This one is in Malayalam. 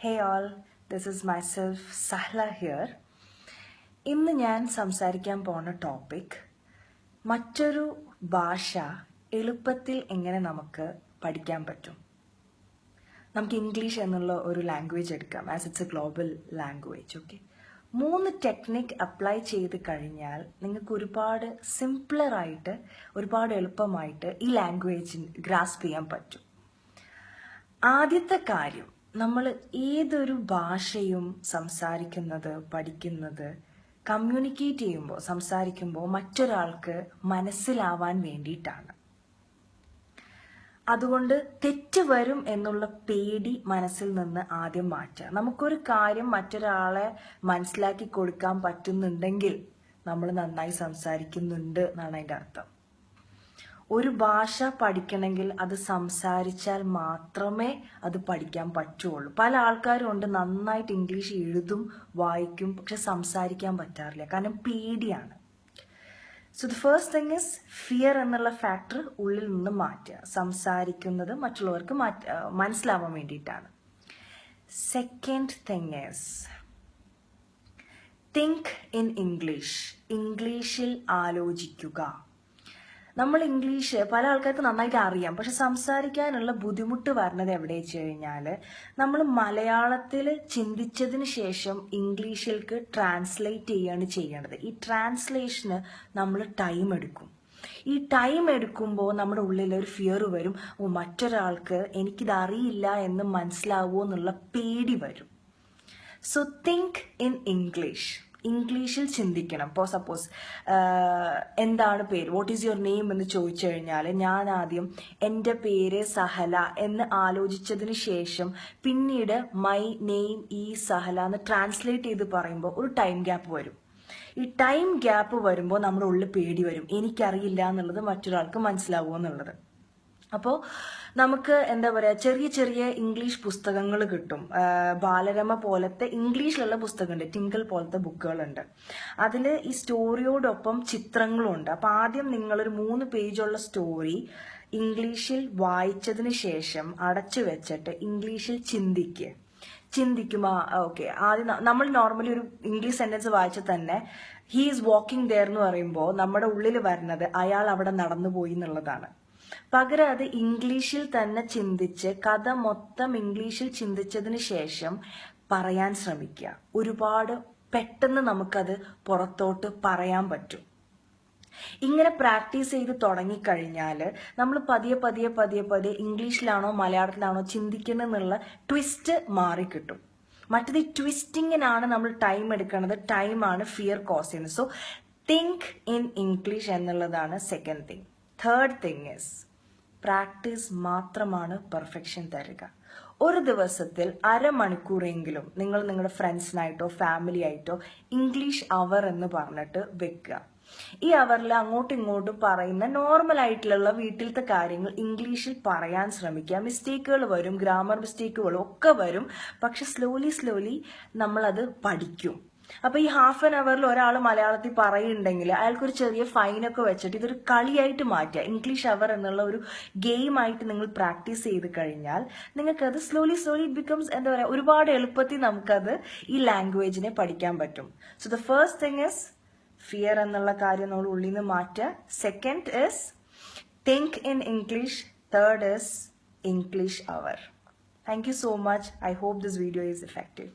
Hey all, this is myself Sahla here ഇന്ന് ഞാൻ സംസാരിക്കാൻ പോണ ടോപ്പിക് മറ്റൊരു ഭാഷ എളുപ്പത്തിൽ എങ്ങനെ നമുക്ക് പഠിക്കാൻ പറ്റും? നമുക്ക് ഇംഗ്ലീഷ് എന്നുള്ള ഒരു ലാംഗ്വേജ് എടുക്കാം as it's a global language okay മൂന്ന് ടെക്നിക് അപ്ലൈ ചെയ്ത് കഴിഞ്ഞാൽ നിങ്ങൾക്ക് ഒരുപാട് സിംപ്ലറായിട്ട് ഒരുപാട് എളുപ്പമായിട്ട് ഈ ലാംഗ്വേജ് ഗ്രാസ്പ് ചെയ്യാൻ പറ്റും. ആദ്യത്തെ കാര്യം നമ്മൾ ഏതൊരു ഭാഷയും സംസാരിക്കുന്നത് പഠിക്കുന്നത് കമ്മ്യൂണിക്കേറ്റ് ചെയ്യുമ്പോൾ സംസാരിക്കുമ്പോൾ മറ്റൊരാൾക്ക് മനസ്സിലാവാൻ വേണ്ടിയിട്ടാണ്. അതുകൊണ്ട് തെറ്റ് വരും എന്നുള്ള പേടി മനസ്സിൽ നിന്ന് ആദ്യം മാറ്റുക. നമുക്കൊരു കാര്യം മറ്റൊരാളെ മനസ്സിലാക്കി കൊടുക്കാൻ പറ്റുന്നുണ്ടെങ്കിൽ നമ്മൾ നന്നായി സംസാരിക്കുന്നുണ്ട് എന്നാണ് അതിന്റെ അർത്ഥം. ഒരു ഭാഷ പഠിക്കണമെങ്കിൽ അത് സംസാരിച്ചാൽ മാത്രമേ അത് പഠിക്കാൻ പറ്റുള്ളൂ. പല ആൾക്കാരും ഉണ്ട് നന്നായിട്ട് ഇംഗ്ലീഷ് എഴുതും വായിക്കും പക്ഷെ സംസാരിക്കാൻ പറ്റാറില്ല. കാരണം പേടിയാണ്. So the first thing is fear എന്നുള്ള ഫാക്ടർ ഉള്ളിൽ നിന്ന് മാറ്റുക. സംസാരിക്കുന്നത് മറ്റുള്ളവർക്ക് മാറ്റ മനസ്സിലാവാൻ വേണ്ടിയിട്ടാണ്. Second thing is think in English ഇംഗ്ലീഷിൽ ആലോചിക്കുക. നമ്മൾ ഇംഗ്ലീഷ് പല ആൾക്കാർക്ക് നന്നായിട്ട് അറിയാം. പക്ഷെ സംസാരിക്കാനുള്ള ബുദ്ധിമുട്ട് വരുന്നത് എവിടെ വെച്ച് കഴിഞ്ഞാൽ നമ്മൾ മലയാളത്തിൽ ചിന്തിച്ചതിന് ശേഷം ഇംഗ്ലീഷിലേക്ക് ട്രാൻസ്ലേറ്റ് ചെയ്യാണ് ചെയ്യേണ്ടത്. ഈ ട്രാൻസ്ലേഷന് നമ്മൾ ടൈം എടുക്കും. ഈ ടൈം എടുക്കുമ്പോൾ നമ്മുടെ ഉള്ളിൽ ഒരു ഫിയർ വരും. ഓ മറ്റൊരാൾക്ക് എനിക്കിത് അറിയില്ല എന്ന് മനസ്സിലാവുമോ എന്നുള്ള പേടി വരും. സോ തിങ്ക് ഇൻ ഇംഗ്ലീഷ് ഇംഗ്ലീഷിൽ ചിന്തിക്കണം. ഇപ്പോൾ സപ്പോസ് എന്താണ് പേര്? വാട്ട് ഈസ് യുവർ നെയിം എന്ന് ചോദിച്ചു കഴിഞ്ഞാൽ ഞാൻ ആദ്യം എന്റെ പേര് സഹല എന്ന് ആലോചിച്ചതിന് ശേഷം പിന്നീട് മൈ നെയിം ഈ സഹല എന്ന് ട്രാൻസ്ലേറ്റ് ചെയ്ത് പറയുമ്പോൾ ഒരു ടൈം ഗ്യാപ്പ് വരും. ഈ ടൈം ഗ്യാപ്പ് വരുമ്പോൾ നമ്മുടെ ഉള്ളിൽ പേടി വരും. എനിക്കറിയില്ല എന്നുള്ളത് മറ്റൊരാൾക്ക് മനസ്സിലാവുമോ എന്നുള്ളത്. അപ്പോൾ നമുക്ക് എന്താ പറയുക ചെറിയ ചെറിയ ഇംഗ്ലീഷ് പുസ്തകങ്ങൾ കിട്ടും. ബാലരമ പോലത്തെ ഇംഗ്ലീഷിലുള്ള പുസ്തകമുണ്ട്. ടിങ്കിൾ പോലത്തെ ബുക്കുകളുണ്ട്. അതിൽ ഈ സ്റ്റോറിയോടൊപ്പം ചിത്രങ്ങളുണ്ട്. അപ്പോൾ ആദ്യം നിങ്ങളൊരു മൂന്ന് പേജുള്ള സ്റ്റോറി ഇംഗ്ലീഷിൽ വായിച്ചതിന് ശേഷം അടച്ചു വെച്ചിട്ട് ഇംഗ്ലീഷിൽ ചിന്തിക്കുക ചിന്തിക്കുമോ ഓക്കെ. ആദ്യം നമ്മൾ നോർമലി ഒരു ഇംഗ്ലീഷ് സെന്റൻസ് വായിച്ചാൽ തന്നെ ഹീ ഈസ് വാക്കിംഗ് ദെയർ എന്ന് പറയുമ്പോൾ നമ്മുടെ ഉള്ളിൽ വരുന്നത് അയാൾ അവിടെ നടന്നു പോയി എന്നുള്ളതാണ്. പകരം അത് ഇംഗ്ലീഷിൽ തന്നെ ചിന്തിച്ച് കഥ മൊത്തം ഇംഗ്ലീഷിൽ ചിന്തിച്ചതിന് ശേഷം പറയാൻ ശ്രമിക്കുക. ഒരുപാട് പെട്ടെന്ന് നമുക്കത് പുറത്തോട്ട് പറയാൻ പറ്റും. ഇങ്ങനെ പ്രാക്ടീസ് ചെയ്ത് തുടങ്ങിക്കഴിഞ്ഞാൽ നമ്മൾ പതിയെ പതിയെ പതിയെ പതിയെ ഇംഗ്ലീഷിലാണോ മലയാളത്തിലാണോ ചിന്തിക്കുന്നതെന്നുള്ള ട്വിസ്റ്റ് മാറിക്കിട്ടും മറ്റത് ഈ ട്വിസ്റ്റിങ്ങിനാണ് നമ്മൾ ടൈം എടുക്കുന്നത്. ടൈമാണ് fear cause so think in English എന്നുള്ളതാണ് second thing third thing is practice മാത്രമാണ് പെർഫെക്ഷൻ തരിക. ഒരു ദിവസത്തിൽ അരമണിക്കൂറെങ്കിലും നിങ്ങൾ നിങ്ങളുടെ ഫ്രണ്ട്സിനായിട്ടോ ഫാമിലി ആയിട്ടോ ഇംഗ്ലീഷ് അവർ എന്ന് പറഞ്ഞിട്ട് വെക്കുക. ഈ അവറിൽ അങ്ങോട്ടും ഇങ്ങോട്ടും പറയുന്ന നോർമൽ ആയിട്ടുള്ള വീട്ടിലത്തെ കാര്യങ്ങൾ ഇംഗ്ലീഷിൽ പറയാൻ ശ്രമിക്കുക. മിസ്റ്റേക്കുകൾ വരും ഗ്രാമർ മിസ്റ്റേക്കുകളും ഒക്കെ വരും. പക്ഷെ സ്ലോലി സ്ലോലി നമ്മളത് പഠിക്കും. അപ്പൊ ഈ ഹാഫ് ആൻ അവറിൽ ഒരാൾ മലയാളത്തിൽ പറയുന്നുണ്ടെങ്കിൽ അയാൾക്കൊരു ചെറിയ ഫൈനൊക്കെ വെച്ചിട്ട് ഇതൊരു കളിയായിട്ട് മാറ്റുക. ഇംഗ്ലീഷ് അവർ എന്നുള്ള ഒരു ഗെയിം ആയിട്ട് നിങ്ങൾ പ്രാക്ടീസ് ചെയ്ത് കഴിഞ്ഞാൽ നിങ്ങൾക്കത് സ്ലോലി സ്ലോലി ബിക്കംസ് എന്താ പറയുക ഒരുപാട് എളുപ്പത്തിൽ നമുക്കത് ഈ ലാംഗ്വേജിനെ പഠിക്കാൻ പറ്റും. So the first thing is fear എന്നുള്ള കാര്യം നമ്മൾ ഉള്ളിൽ നിന്ന് മാറ്റുക. Second is think in English third is English hour thank you so much I hope this video is effective